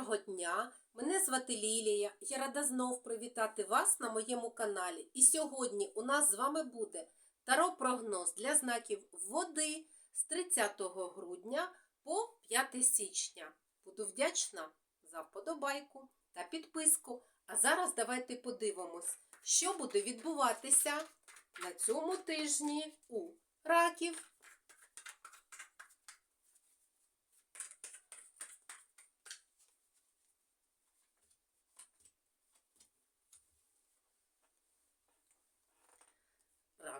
Доброго дня! Мене звати Лілія. Я рада знов привітати вас на моєму каналі. І сьогодні у нас з вами буде таро-прогноз для знаків води з 30 грудня по 5 січня. Буду вдячна за вподобайку та підписку. А зараз давайте подивимось, що буде відбуватися на цьому тижні у раків.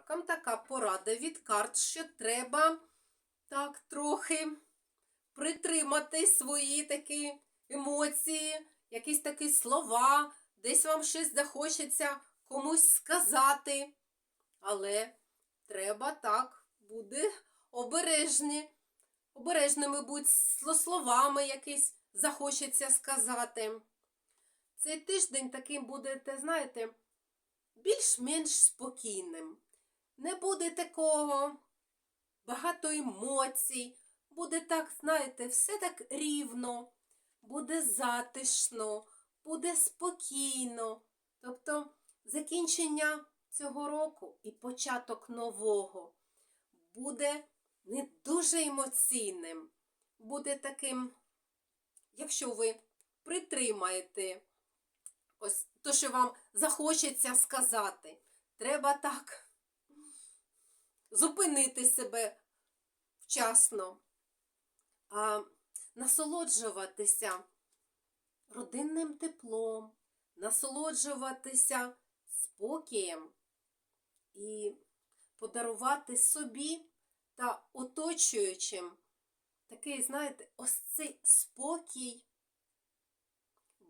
Ракам така порада від карт, що треба так трохи притримати свої такі емоції, якісь такі слова, десь вам щось захочеться комусь сказати. Але треба так буде обережні, обережними будь словами якісь захочеться сказати. Цей тиждень таким будете, знаєте, більш-менш спокійним. Не буде такого. Багато емоцій, буде так, знаєте, все так рівно, буде затишно, буде спокійно. Тобто закінчення цього року і початок нового буде не дуже емоційним, буде таким, якщо ви притримаєте ось то, що вам захочеться сказати, треба так зупинити себе вчасно, а насолоджуватися родинним теплом, насолоджуватися спокієм і подарувати собі та оточуючим такий, знаєте, ось цей спокій,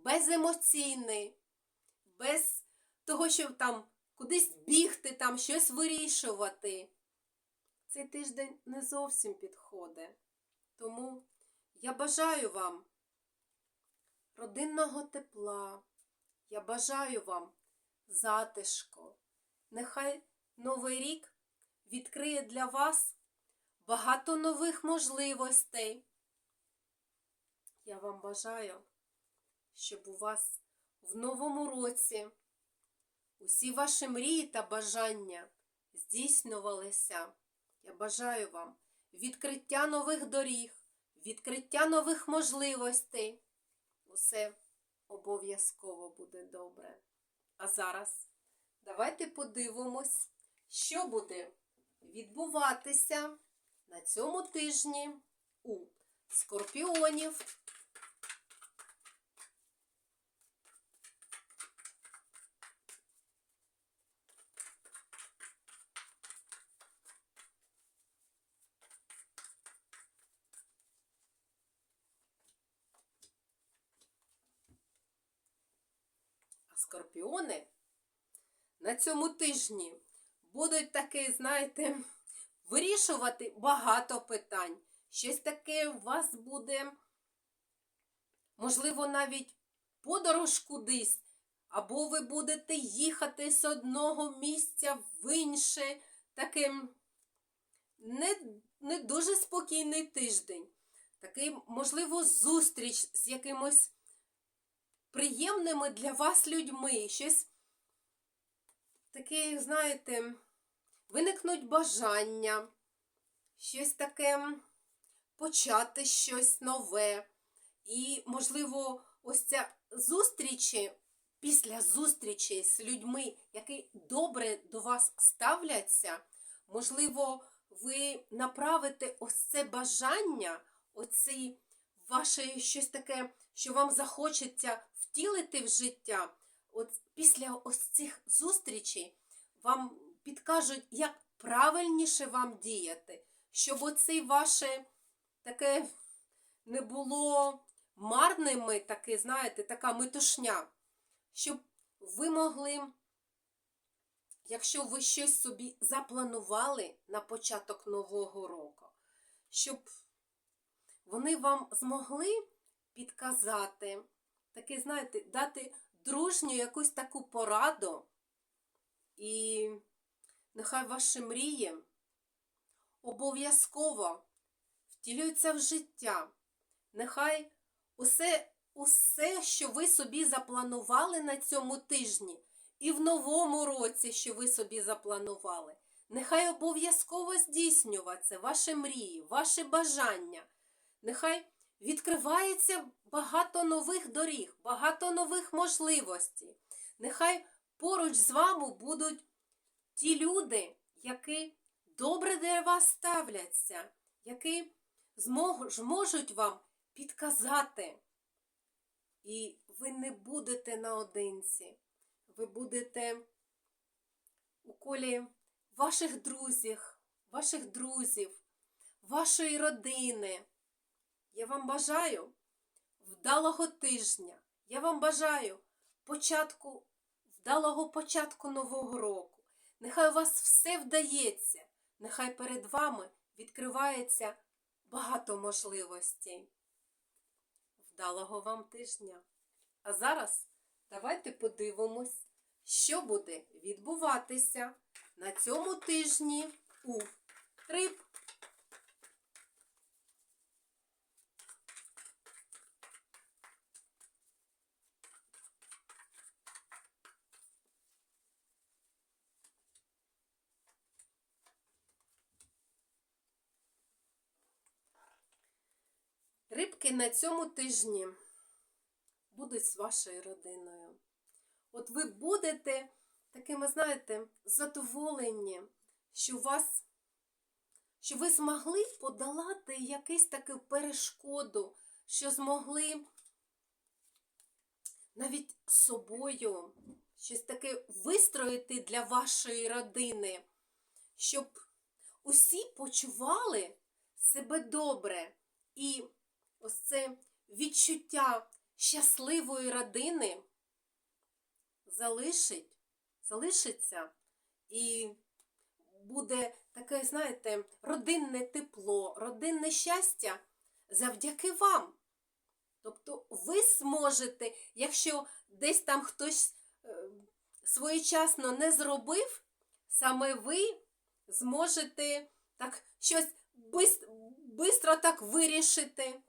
беземоційний, без того, щоб там кудись бігти, там щось вирішувати. Цей тиждень не зовсім підходить. Тому я бажаю вам родинного тепла. Я бажаю вам затишку. Нехай новий рік відкриє для вас багато нових можливостей. Я вам бажаю, щоб у вас в новому році усі ваші мрії та бажання здійснювалися. Я бажаю вам відкриття нових доріг, відкриття нових можливостей. Усе обов'язково буде добре. А зараз давайте подивимось, що буде відбуватися на цьому тижні у скорпіонів. Скорпіони на цьому тижні будуть таки, знаєте, вирішувати багато питань. Щось таке у вас буде, можливо, навіть подорож кудись, або ви будете їхати з одного місця в інше. Таким не, не дуже спокійний тиждень. Такий, можливо, зустріч з якимось приємними для вас людьми. Щось таке, знаєте, виникнуть бажання, щось таке почати щось нове. І, можливо, ось ця зустрічі, після зустрічі з людьми, які добре до вас ставляться, можливо, ви направите ось це бажання, оці ваше щось таке, що вам захочеться втілити в життя. От після ось цих зустрічей вам підкажуть, як правильніше вам діяти, щоб оце ваше таке не було марними, таке, знаєте, така метушня, щоб ви могли, якщо ви щось собі запланували на початок нового року, щоб вони вам змогли підказати, таке, знаєте, дати дружню якусь таку пораду, і нехай ваші мрії обов'язково втілюються в життя. Нехай усе усе, що ви собі запланували на цьому тижні, і в новому році, що ви собі запланували. Нехай обов'язково здійснюваться ваші мрії, ваші бажання. Нехай відкривається багато нових доріг, багато нових можливостей. Нехай поруч з вами будуть ті люди, які добре до вас ставляться, які зможуть вам підказати. І ви не будете наодинці. Ви будете у колі ваших друзів, ваших друзів, вашої родини. Я вам бажаю вдалого тижня. Я вам бажаю початку, вдалого початку нового року. Нехай у вас все вдається. Нехай перед вами відкривається багато можливостей. Вдалого вам тижня. А зараз давайте подивимось, що буде відбуватися на цьому тижні у Риб. Рибки на цьому тижні будуть з вашою родиною. От ви будете такими, знаєте, задоволені, що вас, що ви змогли подолати якусь таку перешкоду, що змогли навіть собою щось таке вистроїти для вашої родини, щоб усі почували себе добре. І ось це відчуття щасливої родини залишить, залишиться і буде таке, знаєте, родинне тепло, родинне щастя завдяки вам. Тобто ви зможете, якщо десь там хтось е, своєчасно не зробив, саме ви зможете так щось швидко так вирішити.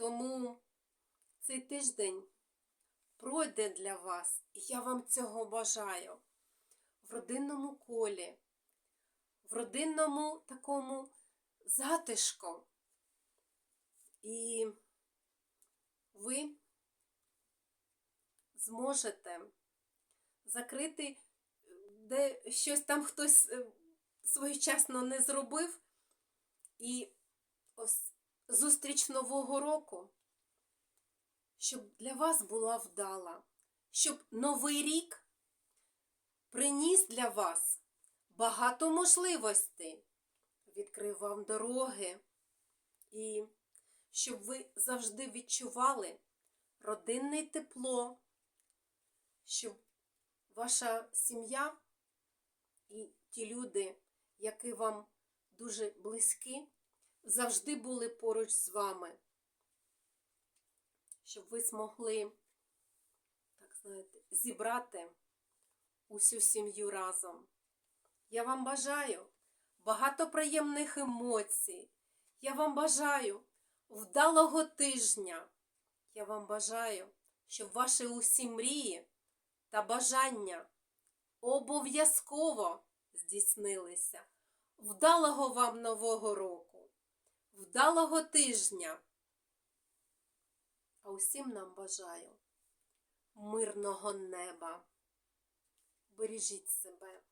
Тому цей тиждень пройде для вас, і я вам цього бажаю. В родинному колі, в родинному такому затишку. І ви зможете закрити, де щось там хтось е, своєчасно не зробив. І ось зустріч Нового року, щоб для вас була вдала, щоб Новий рік приніс для вас багато можливостей, відкрив вам дороги, і щоб ви завжди відчували родинне тепло, щоб ваша сім'я і ті люди, які вам дуже близькі, завжди були поруч з вами, щоб ви змогли, так знаєте, зібрати усю сім'ю разом. Я вам бажаю багато приємних емоцій. Я вам бажаю вдалого тижня. Я вам бажаю, щоб ваші усі мрії та бажання обов'язково здійснилися. Вдалого вам нового року, вдалого тижня. А усім нам бажаю мирного неба. Бережіть себе.